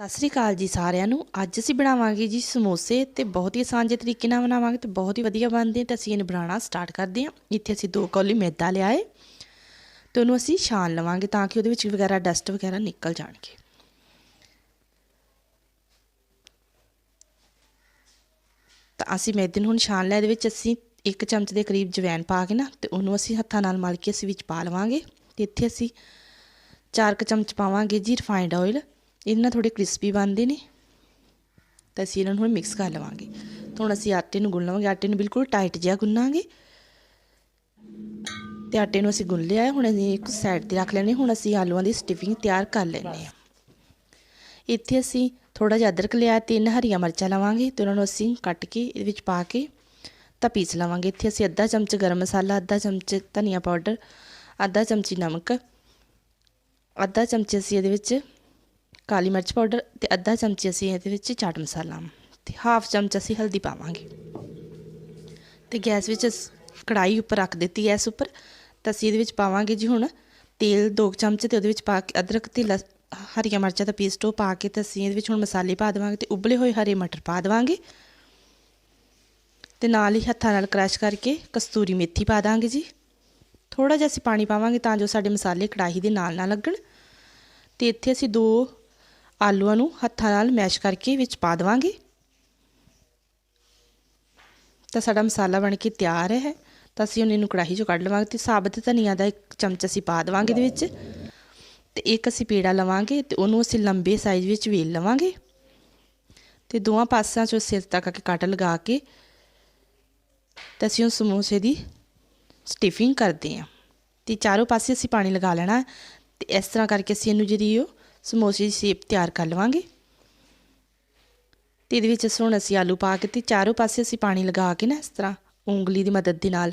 ਸਤਿ ਸ੍ਰੀ ਅਕਾਲ ਜੀ ਸਾਰਿਆਂ ਨੂੰ। ਅੱਜ ਅਸੀਂ ਬਣਾਵਾਂਗੇ ਜੀ ਸਮੋਸੇ ਤੇ ਬਹੁਤ ਹੀ ਆਸਾਨ ਜਿਹੇ ਤਰੀਕੇ ਨਾਲ ਬਣਾਵਾਂਗੇ ਤੇ ਬਹੁਤ ਹੀ ਵਧੀਆ ਬਣਦੇ ਤੇ ਅਸੀਂ ਇਹਨੂੰ ਬਣਾਉਣਾ ਸਟਾਰਟ ਕਰਦੇ ਹਾਂ। ਇੱਥੇ ਅਸੀਂ ਦੋ ਕੌਲੀ ਮੈਦਾ ਲਿਆ ਏ ਤੇ ਉਹਨੂੰ ਅਸੀਂ ਛਾਣ ਲਵਾਂਗੇ ਤਾਂ ਕਿ ਉਹਦੇ ਵਿੱਚ ਵਗੈਰਾ ਡਸਟ ਵਗੈਰਾ ਨਿਕਲ ਜਾਣਗੇ। ਤਾਂ ਅਸੀਂ ਮੈਦੇ ਨੂੰ ਹੁਣ ਛਾਣ ਲਿਆ, ਇਹਦੇ ਵਿੱਚ ਅਸੀਂ ਇੱਕ ਚਮਚ ਦੇ ਕਰੀਬ ਜਵੈਨ ਪਾ ਕੇ ਨਾ ਤੇ ਉਹਨੂੰ ਅਸੀਂ ਹੱਥਾਂ ਨਾਲ ਮਲ ਕੇ ਅਸੀਂ ਵਿੱਚ ਪਾ ਲਵਾਂਗੇ ਤੇ ਇੱਥੇ ਅਸੀਂ ਚਾਰ ਕੁ ਚਮਚ ਪਾਵਾਂਗੇ ਜੀ ਰਿਫਾਈਨਡ ਆਇਲ ਇਹਦੇ ਨਾਲ ਥੋੜੇ ਕ੍ਰਿਸਪੀ ਬਣਦੇ ਨੇ, ਤਾਂ ਅਸੀਂ ਇਹਨਾਂ ਨੂੰ ਹੁਣ ਮਿਕਸ ਕਰ ਲਵਾਂਗੇ। ਤਾਂ ਹੁਣ ਅਸੀਂ ਆਟੇ ਨੂੰ ਗੁੰਨ ਲਵਾਂਗੇ। ਆਟੇ ਨੂੰ ਬਿਲਕੁਲ ਟਾਈਟ ਜਿਹਾ ਗੁੰਨਾਂਗੇ। ਤੇ ਆਟੇ ਨੂੰ ਅਸੀਂ ਗੁੰਨ ਲਿਆ ਹੈ। ਹੁਣ ਅਸੀਂ ਇੱਕ ਸਾਈਡ ਤੇ ਰੱਖ ਲੈਣੇ ਹੁਣ ਅਸੀਂ ਆਲੂਆਂ ਦੀ ਸਟੀਫਿੰਗ ਤਿਆਰ ਕਰ ਲੈਣੇ ਆ ਇੱਥੇ ਅਸੀਂ ਥੋੜਾ ਜਿਹਾ ਅਦਰਕ ਲਿਆ ਤਿੰਨ ਹਰੀਆਂ ਮਿਰਚਾਂ ਲਵਾਂਗੇ ਤੇ ਉਹਨਾਂ ਨੂੰ ਅਸੀਂ ਕੱਟ ਕੇ ਇਹਦੇ ਵਿੱਚ ਪਾ ਕੇ ਤਾਂ ਪੀਸ ਲਵਾਂਗੇ। ਇੱਥੇ ਅਸੀਂ ਅੱਧਾ ਚਮਚ ਗਰਮ ਮਸਾਲਾ, ਅੱਧਾ ਚਮਚ ਧਨੀਆ ਪਾਊਡਰ, ਅੱਧਾ ਚਮਚੀ ਨਮਕ, ਅੱਧਾ ਚਮਚ ਅਸੀਂ ਇਹਦੇ ਵਿੱਚ ਕਾਲੀ ਮਿਰਚ ਪਾਊਡਰ ਤੇ ਅੱਧਾ ਚਮਚ ਅਸੀਂ ਇਹਦੇ ਵਿੱਚ ਚਾਟ ਮਸਾਲਾ ਤੇ ਹਾਫ ਚਮਚ ਅਸੀਂ ਹਲਦੀ ਪਾਵਾਂਗੇ। ਤੇ ਗੈਸ ਵਿੱਚ ਕੜਾਈ ਉੱਪਰ ਰੱਖ ਦਿੱਤੀ ਐ ਉੱਪਰ। ਤਾਂ ਅਸੀਂ ਇਹਦੇ ਵਿੱਚ ਪਾਵਾਂਗੇ ਜੀ ਹੁਣ ਤੇਲ 2 ਚਮਚ ਤੇ ਉਹਦੇ ਵਿੱਚ ਪਾ ਕੇ ਅਦਰਕ ਤੇ ਹਰੀਆਂ ਮਿਰਚਾਂ ਦਾ ਪੇਸਟ ਉਹ ਪਾ ਕੇ ਤੇ ਅਸੀਂ ਇਹਦੇ ਵਿੱਚ ਹੁਣ ਮਸਾਲੇ ਪਾ ਦੇਵਾਂਗੇ ਤੇ ਉਬਲੇ ਹੋਏ ਹਰੇ ਮਟਰ ਪਾ ਦੇਵਾਂਗੇ। ਤੇ ਨਾਲ ਹੀ ਹੱਥਾਂ ਨਾਲ ਕ੍ਰਸ਼ ਕਰਕੇ ਕਸਤੂਰੀ ਮੇਥੀ ਪਾ ਦਾਂਗੇ ਜੀ। ਥੋੜਾ ਜਿਹਾ ਅਸੀਂ ਪਾਣੀ ਪਾਵਾਂਗੇ ਤਾਂ ਜੋ ਸਾਡੇ ਮਸਾਲੇ ਕੜਾਹੀ ਦੇ ਨਾਲ ਨਾ ਲੱਗਣ। ਤੇ ਇੱਥੇ ਅਸੀਂ ਦੋ ਆਲੂਆਂ ਨੂੰ ਹੱਥਾਂ ਨਾਲ ਮੈਸ਼ ਕਰਕੇ ਵਿੱਚ ਪਾ ਦੇਵਾਂਗੇ। ਤਾਂ ਸਾਡਾ ਮਸਾਲਾ ਬਣ ਕੇ ਤਿਆਰ ਹੈ। ਤਾਂ ਅਸੀਂ ਹੁਣ ਇਹਨੂੰ ਕੜਾਹੀ 'ਚੋਂ ਕੱਢ ਲਵਾਂਗੇ ਤੇ ਸਾਬਤ ਧਨੀਆ ਦਾ ਇੱਕ ਚਮਚ ਅਸੀਂ ਪਾ ਦੇਵਾਂਗੇ ਇਹਦੇ ਵਿੱਚ। ਤੇ ਇੱਕ ਅਸੀਂ ਪੇੜਾ ਲਵਾਂਗੇ ਤੇ ਉਹਨੂੰ ਅਸੀਂ ਲੰਬੇ ਸਾਈਜ਼ ਵਿੱਚ ਵੇਲ ਲਵਾਂਗੇ। ਤੇ ਦੋਵਾਂ ਪਾਸਿਆਂ 'ਚੋਂ ਸਿਰ ਤੱਕ ਕੇ ਕੱਟ ਲਗਾ ਕੇ ਤੇ ਅਸੀਂ ਉਹ ਸਮੋਸੇ ਦੀ ਸਟੀਫਿੰਗ ਕਰਦੇ ਹਾਂ। ਤੇ ਚਾਰੋਂ ਪਾਸੇ ਅਸੀਂ ਪਾਣੀ ਲਗਾ ਲੈਣਾ ਤੇ ਇਸ ਤਰ੍ਹਾਂ ਕਰਕੇ ਅਸੀਂ ਇਹਨੂੰ ਜਿਹੜੀ ਉਹ ਸਮੋਸੇ ਦੀ ਸ਼ੇਪ ਤਿਆਰ ਕਰ ਲਵਾਂਗੇ। ਤੇ ਇਹਦੇ ਵਿੱਚ ਹੁਣ ਅਸੀਂ ਆਲੂ ਪਾ ਕੇ ਤੇ ਚਾਰੋਂ ਪਾਸੇ ਅਸੀਂ ਪਾਣੀ ਲਗਾ ਕੇ ਨਾ ਇਸ ਤਰ੍ਹਾਂ ਉਂਗਲੀ ਦੀ ਮਦਦ ਦੇ ਨਾਲ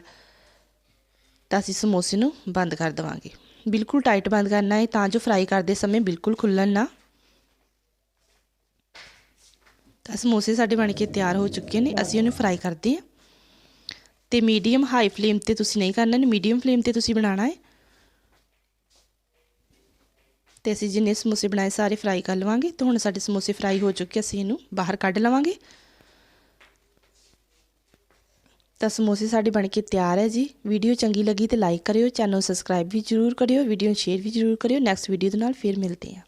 ਤਾਂ ਅਸੀਂ ਸਮੋਸੇ ਨੂੰ ਬੰਦ ਕਰ ਦੇਵਾਂਗੇ। ਬਿਲਕੁਲ ਟਾਈਟ ਬੰਦ ਕਰਨਾ ਹੈ ਤਾਂ ਜੋ ਫਰਾਈ ਕਰਦੇ ਸਮੇਂ ਬਿਲਕੁਲ ਖੁੱਲਣ ਨਾ। ਤਾਂ ਸਮੋਸੇ ਸਾਡੇ ਬਣ ਕੇ ਤਿਆਰ ਹੋ ਚੁੱਕੇ ਨੇ, ਅਸੀਂ ਉਹਨੂੰ ਫਰਾਈ ਕਰਦੇ ਹਾਂ। ਤੇ ਮੀਡੀਅਮ ਹਾਈ ਫਲੇਮ ਤੇ ਤੁਸੀਂ ਨਹੀਂ ਕਰਨਾ ਨਹੀਂ ਮੀਡੀਅਮ ਫਲੇਮ ਤੇ ਤੁਸੀਂ ਬਣਾਉਣਾ ਹੈ। ਤੇ ਅਸੀਂ ਜਿੰਨੇ ਸਮੋਸੇ ਬਣਾਏ ਸਾਰੇ ਫਰਾਈ ਕਰ ਲਵਾਂਗੇ ਤਾਂ ਹੁਣ ਸਾਡੇ ਸਮੋਸੇ ਫਰਾਈ ਹੋ ਚੁੱਕੇ ਅਸੀਂ ਇਹਨੂੰ ਬਾਹਰ ਕੱਢ ਲਵਾਂਗੇ। ਤਾਂ ਸਮੋਸੇ ਸਾਡੇ ਬਣ ਕੇ ਤਿਆਰ ਹੈ ਜੀ। ਵੀਡੀਓ ਚੰਗੀ ਲੱਗੀ ਤੇ ਲਾਈਕ ਕਰਿਓ, ਚੈਨਲ ਸਬਸਕ੍ਰਾਈਬ ਵੀ ਜਰੂਰ ਕਰਿਓ ਵੀਡੀਓ ਨੂੰ ਸ਼ੇਅਰ ਵੀ ਜਰੂਰ ਕਰਿਓ। ਨੈਕਸਟ ਵੀਡੀਓ ਦੇ ਨਾਲ ਫਿਰ ਮਿਲਦੇ ਹਾਂ।